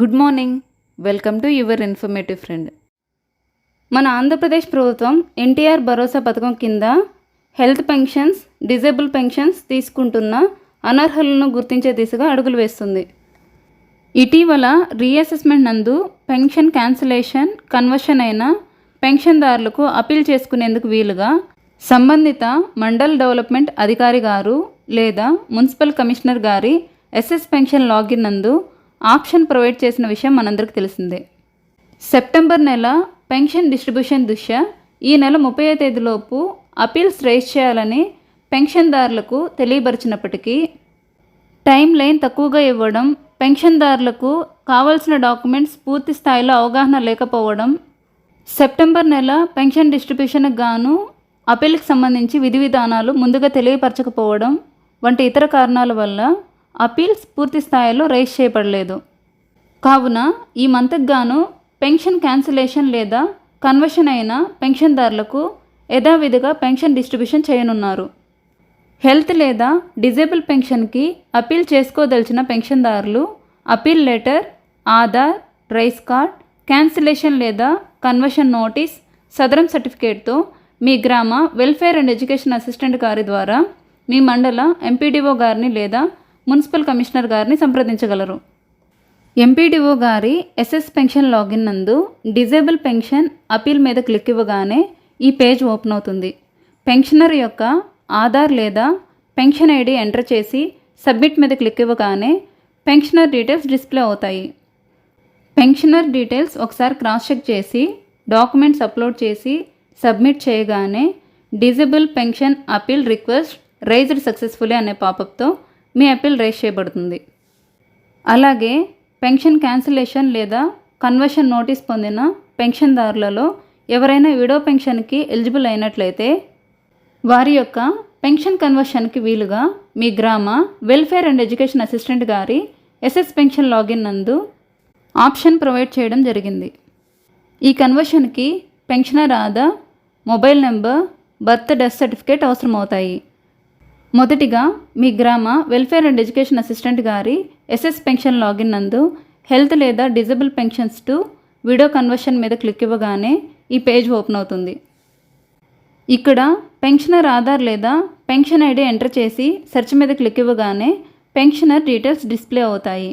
Good morning. Welcome to your informative friend. మన ఆంధ్రప్రదేశ్ ప్రభుత్వం ఎన్టీఆర్ భరోసా పథకం కింద హెల్త్ పెన్షన్స్ డిజేబుల్ పెన్షన్స్ తీసుకుంటున్న అనర్హులను గుర్తించే దిశగా అడుగులు వేస్తుంది. ఇటీవల రీఅసెస్మెంట్ నందు పెన్షన్ క్యాన్సిలేషన్ కన్వర్షన్ అయిన పెన్షన్దారులకు అప్పీల్ చేసుకునేందుకు వీలుగా సంబంధిత మండల్ డెవలప్మెంట్ అధికారి గారు లేదా మున్సిపల్ కమిషనర్ గారి ఎస్ఎస్ పెన్షన్ లాగిన్ నందు ఆప్షన్ ప్రొవైడ్ చేసిన విషయం మనందరికీ తెలిసిందే. సెప్టెంబర్ నెల పెన్షన్ డిస్ట్రిబ్యూషన్ దృష్ట్యా ఈ నెల ముప్పై తేదీలోపు అపీల్స్ రైజ్ చేయాలని పెన్షన్దారులకు తెలియపరిచినప్పటికీ టైం లైన్ తక్కువగా ఇవ్వడం పెన్షన్దారులకు కావాల్సిన డాక్యుమెంట్స్ పూర్తి స్థాయిలో అవగాహన లేకపోవడం సెప్టెంబర్ నెల పెన్షన్ డిస్ట్రిబ్యూషన్కి గాను అపీల్కి సంబంధించి విధి విధానాలు ముందుగా తెలియపరచకపోవడం వంటి ఇతర కారణాల వల్ల అపీల్స్ పూర్తి స్థాయిలో రైజ్ చేయబడలేదు. కావున ఈ మంత్కి గాను పెన్షన్ క్యాన్సిలేషన్ లేదా కన్వర్షన్ అయిన పెన్షన్దారులకు యథావిధిగా పెన్షన్ డిస్ట్రిబ్యూషన్ చేయనున్నారు. హెల్త్ లేదా డిజేబుల్ పెన్షన్కి అపీల్ చేసుకోదలిచిన పెన్షన్దారులు appeal letter Aadhaar rice card cancellation లేదా కన్వర్షన్ నోటీస్ సదరం సర్టిఫికేట్తో మీ గ్రామ వెల్ఫేర్ అండ్ ఎడ్యుకేషన్ అసిస్టెంట్ గారి ద్వారా మీ మండల ఎంపీడీఓ గారిని లేదా మున్సిపల్ కమిషనర్ గారిని సంప్రదించగలరు. ఎంపీడీఓ గారి ఎస్ఎస్ పెన్షన్ లాగిన్ నందు డిజేబుల్ పెన్షన్ అపీల్ మీద క్లిక్ ఇవ్వగానే ఈ పేజ్ ఓపెన్ అవుతుంది. పెన్షనర్ యొక్క ఆధార్ లేదా పెన్షన్ ఐడి ఎంటర్ చేసి సబ్మిట్ మీద క్లిక్ ఇవ్వగానే పెన్షనర్ డీటెయిల్స్ డిస్ప్లే అవుతాయి. పెన్షనర్ డీటెయిల్స్ ఒకసారి క్రాస్ చెక్ చేసి డాక్యుమెంట్స్ అప్లోడ్ చేసి సబ్మిట్ చేయగానే disable pension appeal request raised successfully అనే పాపప్తో మీ అప్పీల్ రేస్ చేయబడుతుంది. అలాగే పెన్షన్ క్యాన్సిలేషన్ లేదా కన్వర్షన్ నోటీస్ పొందిన పెన్షన్దారులలో ఎవరైనా విడో పెన్షన్కి ఎలిజిబుల్ అయినట్లయితే వారి యొక్క పెన్షన్ కన్వర్షన్కి వీలుగా మీ గ్రామ వెల్ఫేర్ అండ్ ఎడ్యుకేషన్ అసిస్టెంట్ గారి ఎస్ఎస్ పెన్షన్ లాగిన్ నందు ఆప్షన్ ప్రొవైడ్ చేయడం జరిగింది. ఈ కన్వర్షన్కి pensioner Aadhaar mobile number birth death certificate అవసరమవుతాయి. మొదటిగా మీ గ్రామ వెల్ఫేర్ అండ్ ఎడ్యుకేషన్ అసిస్టెంట్ గారి ఎస్ఎస్ పెన్షన్ లాగిన్ నందు హెల్త్ లేదా disable pensions to widow conversion మీద క్లిక్ ఇవ్వగానే ఈ పేజ్ ఓపెన్ అవుతుంది. ఇక్కడ పెన్షనర్ ఆధార్ లేదా పెన్షన్ ఐడి ఎంటర్ చేసి సెర్చ్ మీద క్లిక్ ఇవ్వగానే పెన్షనర్ డీటెయిల్స్ డిస్ప్లే అవుతాయి.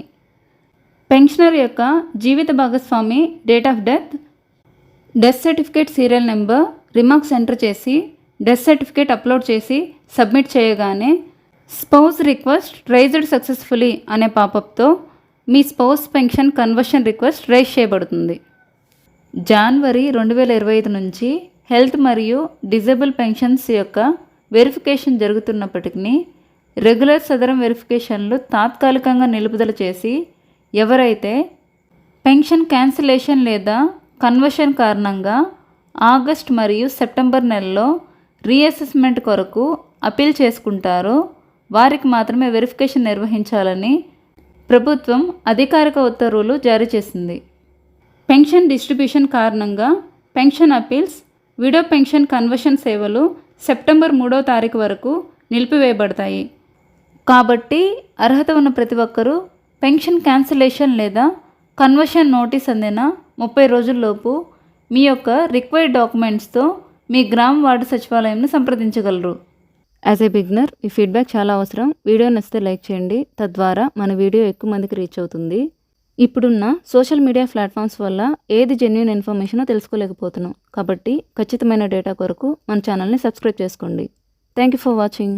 పెన్షనర్ యొక్క జీవిత భాగస్వామి date of death death certificate serial number remarks enter చేసి డెత్ సర్టిఫికేట్ అప్లోడ్ చేసి సబ్మిట్ చేయగానే స్పౌస్ రిక్వెస్ట్ రైజ్డ్ సక్సెస్ఫుల్లీ అనే పాపప్తో మీ spouse pension conversion request raise చేయబడుతుంది. జనవరి రెండు వేల ఇరవై ఐదు నుంచి హెల్త్ మరియు డిజేబుల్ పెన్షన్స్ యొక్క వెరిఫికేషన్ జరుగుతున్నప్పటికీ రెగ్యులర్ సదరం వెరిఫికేషన్లు తాత్కాలికంగా నిలుపుదల చేసి ఎవరైతే పెన్షన్ క్యాన్సిలేషన్ లేదా కన్వర్షన్ కారణంగా ఆగస్ట్ మరియు సెప్టెంబర్ నెలలో రీఅసెస్మెంట్ కొరకు అప్పీల్ చేసుకుంటారో. వారికి మాత్రమే వెరిఫికేషన్ నిర్వహించాలని ప్రభుత్వం అధికారిక ఉత్తర్వులు జారీ చేసింది. పెన్షన్ డిస్ట్రిబ్యూషన్ కారణంగా pension appeals widow pension conversion సేవలు సెప్టెంబర్ మూడో తారీఖు వరకు నిలిపివేయబడతాయి. కాబట్టి అర్హత ఉన్న ప్రతి ఒక్కరూ పెన్షన్ క్యాన్సిలేషన్ లేదా కన్వర్షన్ నోటీస్ అందిన ముప్పై రోజుల్లోపు మీ యొక్క రిక్వైర్డ్ డాక్యుమెంట్స్తో మీ గ్రామ వార్డు సచివాలయంను సంప్రదించగలరు. యాజ్ ఏ బిగ్నర్ ఈ ఫీడ్బ్యాక్ చాలా అవసరం. వీడియో నచ్చితే లైక్ చేయండి. తద్వారా మన వీడియో ఎక్కువ మందికి రీచ్ అవుతుంది. ఇప్పుడున్న సోషల్ మీడియా ప్లాట్ఫామ్స్ వల్ల ఏది జెన్యున్ ఇన్ఫర్మేషనో తెలుసుకోలేకపోతున్నాం. కాబట్టి ఖచ్చితమైన డేటా కొరకు మన ఛానల్ని సబ్స్క్రైబ్ చేసుకోండి. Thank you for watching